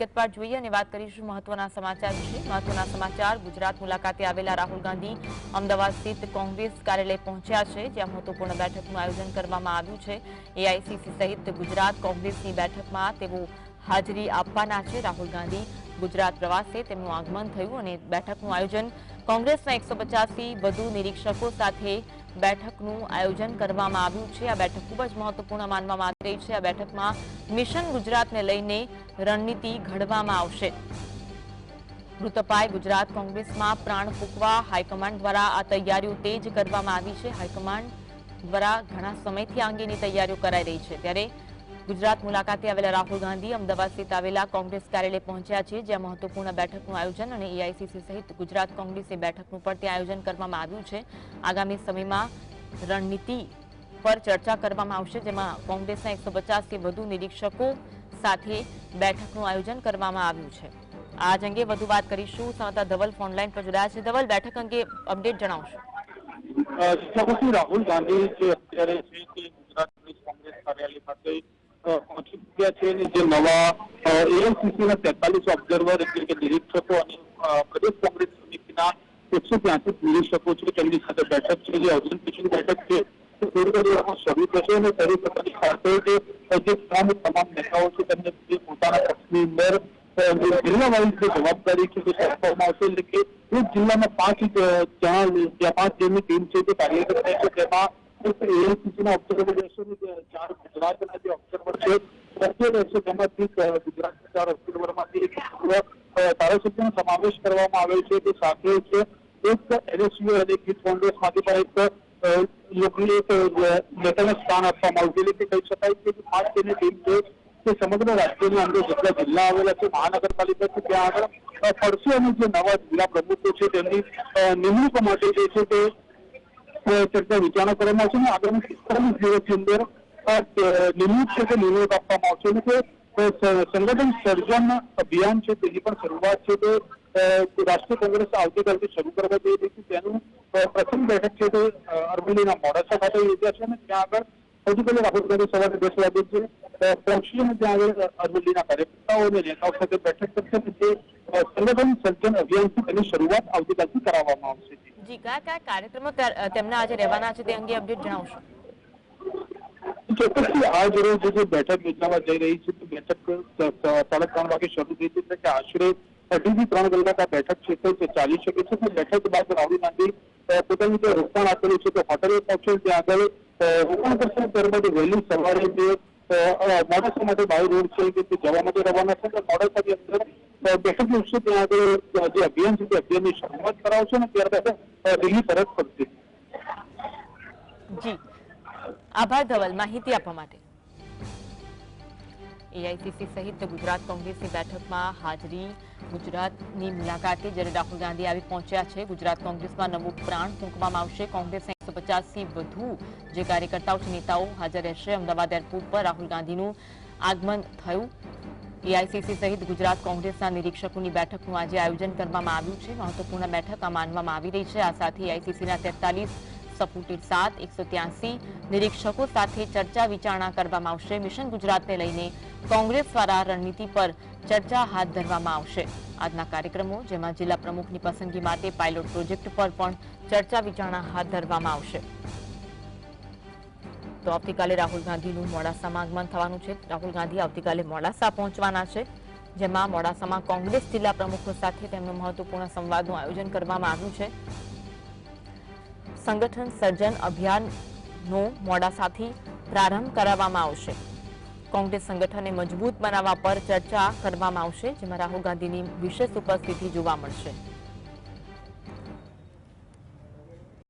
ગત પર જોઈએની વાત કરીશું મહત્વના સમાચાર છે મહત્વના સમાચાર ગુજરાત મુલાકાતે આવેલા રાહુલ ગાંધી અમદાવાદ સ્થિત કોંગ્રેસ કાર્યાલય પહોંચ્યા છે જે મહત્વપૂર્ણ બેઠકનું આયોજન કરવામાં આવ્યું છે એઆઈસીસી સહિત ગુજરાત કોંગ્રેસની બેઠકમાં તેઓ હાજરી આપવાના છે રાહુલ ગાંધી ગુજરાત પ્રવાસે તેમનું આગમન થયું અને બેઠકનું આયોજન કોંગ્રેસના 150થી વધુ નિરીક્ષકો સાથે બેઠકનું આયોજન કરવામાં આવ્યું છે આ બેઠક ખૂબ જ મહત્વપૂર્ણ માનવામાં આવી રહી છે આ બેઠકમાં મિશન ગુજરાતને લઈને રણનીતિ ઘડવામાં આવશે મૃતપાય ગુજરાત કોંગ્રેસમાં પ્રાણ ફૂંકવા હાઈકમાન્ડ દ્વારા આ તૈયારીઓ તેજ કરવામાં આવી છે હાઈકમાન્ડ દ્વારા ઘણા સમયથી આ અંગેની તૈયારીઓ કરાઈ રહી છે ત્યારે ગુજરાત મુલાકાતે આવેલા રાહુલ ગાંધી અમદાવાદ સ્થિત આવેલા કોંગ્રેસ કાર્યાલય પહોંચ્યા છે જ્યાં મહત્વપૂર્ણ બેઠકનું આયોજન અને એઆઈસીસી સહિત ગુજરાત કોંગ્રેસની બેઠકનું પણ ત્યાં આયોજન કરવામાં આવ્યું છે આગામી સમયમાં રણનીતિ પર ચર્ચા કરવામાં આવશે જેમાં કોંગ્રેસના એકસો થી વધુ નિરીક્ષકો સાથે બેઠકનું આયોજન કરવામાં આવ્યું છે આજ અંગે વધુ વાત કરીશું સંવાદદાતા ધવલ ફોનલાઈન પર જોડાયા છે ધવલ બેઠક અંગે અપડેટ જણાવશો રાહુલ ગાંધી જે અત્યારે છે તે ગુજરાત પ્રદેશ કોંગ્રેસ કાર્યાલય ખાતે પહોંચી ચૂક્યા છે અને જે નવા એએમસીસીના તેતાલીસ ઓબ્ઝર્વર એટલે કે નિરીક્ષકો અને પ્રદેશ કોંગ્રેસ સમિતિના એકસો ત્યાંસી નિરીક્ષકો છે તેમની સાથે બેઠક છે જે અર્જુન પિચની બેઠક છે થોડી થોડી શરૂ થશે અને શરૂ થવાની સાથે જે તમામ તમામ નેતાઓ છે તેમને જે પોતાના પક્ષની અંદર જિલ્લા વાઇઝ જે જવાબદારી છે તે સોંપવામાં આવશે એટલે કે એક જિલ્લામાં પાંચ જ્યાં ત્યાં પાંચ જેમની ટીમ છે તે કાર્યરત થઈ છે તેમાં એએમસીસીના ઓબ્ઝર્વર રહેશે ચાર ગુજરાતના જે છે પ્રત્યેક વર્ષે તેમજ ગુજરાત સરકાર ઓક્ટોબરમાંથી એક ધારાસભ્યનો સમાવેશ કરવામાં આવ્યો છે તે સાથે છે એક એનએસયુ અને યુથ કોંગ્રેસમાંથી પણ એક લોકોને એક નેતાને સ્થાન આપવામાં આવ્યું એટલે કે કહી શકાય કે ખાસ તેની ટીમ છે તે સમગ્ર રાજ્યની અંદર જેટલા જિલ્લા આવેલા છે મહાનગરપાલિકા છે ત્યાં આગળ પડશે અને જે નવા જિલ્લા પ્રમુખો છે તેમની નિમણૂક માટે જે છે તે ચર્ચા વિચારણા કરવામાં આવશે અને આગામી પિસ્તાલીસ દિવસની અંદર લીલું છે તે લીલું આપવામાં આવશે એટલે કે સંગઠન સર્જન અભિયાન છે તેની પણ શરૂઆત છે તે રાષ્ટ્રીય કોંગ્રેસ આવતીકાલથી શરૂ કરવા જઈ રહી છે તેનું પ્રથમ બેઠક છે તે અરવલ્લીના મોડાસા ખાતે યોજાશે છે અને ત્યાં આગળ સૌથી પહેલા રાહુલ ગાંધી સવારે દસ વાગે છે પહોંચી અને ત્યાં આગળ અરવલ્લીના કાર્યકર્તાઓ અને નેતાઓ સાથે બેઠક કરશે અને જે સંગઠન સર્જન અભિયાન છે તેની શરૂઆત આવતીકાલથી કરાવવામાં આવશે જી કયા કયા કાર્યક્રમો તેમના આજે રહેવાના છે તે અંગે અપડેટ જણાવશો ચોક્કસથી આ જરૂર છે જે બેઠક યોજવામાં જઈ રહી છે તે બેઠક સાડા ત્રણ વાગે શરૂ થઈ છે કે આશરે અઢીથી ત્રણ કલાક આ બેઠક છે તે ચાલી શકે છે તે બેઠક બાદ રાહુલ ગાંધી પોતાની જે રોકાણ આપેલું છે તે હોટેલે પહોંચશે ત્યાં આગળ રોકાણ કરશે ત્યારબાદ વહેલી સવારે જે મોડાસા માટે બાય રોડ છે કે તે જવા માટે રવાના છે મોડાસાની અંદર બેઠક યોજશે ત્યાં આગળ જે અભિયાન છે તે અભિયાનની શરૂઆત કરાવશે અને ત્યારબાદ દિલ્હી પરત ફરશે જી આભાર ધવલ માહિતી આપવા માટે. ICICI સહિત ગુજરાત કોંગ્રેસની બેઠકમાં હાજરી ગુજરાતની મલાકાતે જરેડા ગાંધી આવી પહોંચ્યા છે. ગુજરાત કોંગ્રેસમાં નમુ પ્રાનનુંમાં આવશે. કોંગ્રેસના 185 વધુ જે કાર્યકર્તાઓ નેતાઓ હાજર છે એમ દવા દેરપુર પર રાહુલ ગાંધીનો આગમન થયો. ICICI સહિત ગુજરાત કોંગ્રેસના નિરીક્ષકોની બેઠકનું આજે આયોજન કરવામાં આવ્યું છે. મહત્વપૂર્ણ બેઠક માનવામાં આવી રહી છે. આ સાથી ICICI ના 47 સપોર્ટેડ સાત એકસો નિરીક્ષકો સાથે ચર્ચા વિચારણા કરવામાં આવશે મિશન ગુજરાતને લઈને કોંગ્રેસ દ્વારા રણનીતિ પર ચર્ચા હાથ ધરવામાં આવશે આજના કાર્યક્રમો જેમાં જિલ્લા પ્રમુખની પસંદગી માટે પાયલોટ પ્રોજેક્ટ પર પણ ચર્ચા વિચારણા હાથ ધરવામાં આવશે તો આવતીકાલે રાહુલ ગાંધીનું મોડાસામાં આગમન થવાનું છે રાહુલ ગાંધી આવતીકાલે મોડાસા પહોંચવાના છે જેમાં મોડાસામાં કોંગ્રેસ જિલ્લા પ્રમુખો સાથે તેમનું મહત્વપૂર્ણ સંવાદનું આયોજન કરવામાં આવ્યું છે સંગઠન સર્જન અભિયાનનો મોડાસાથી પ્રારંભ કરાવવામાં આવશે કોંગ્રેસ સંગઠનને મજબૂત બનાવવા પર ચર્ચા કરવામાં આવશે જેમાં રાહુલ ગાંધીની વિશેષ ઉપસ્થિતિ જોવા મળશે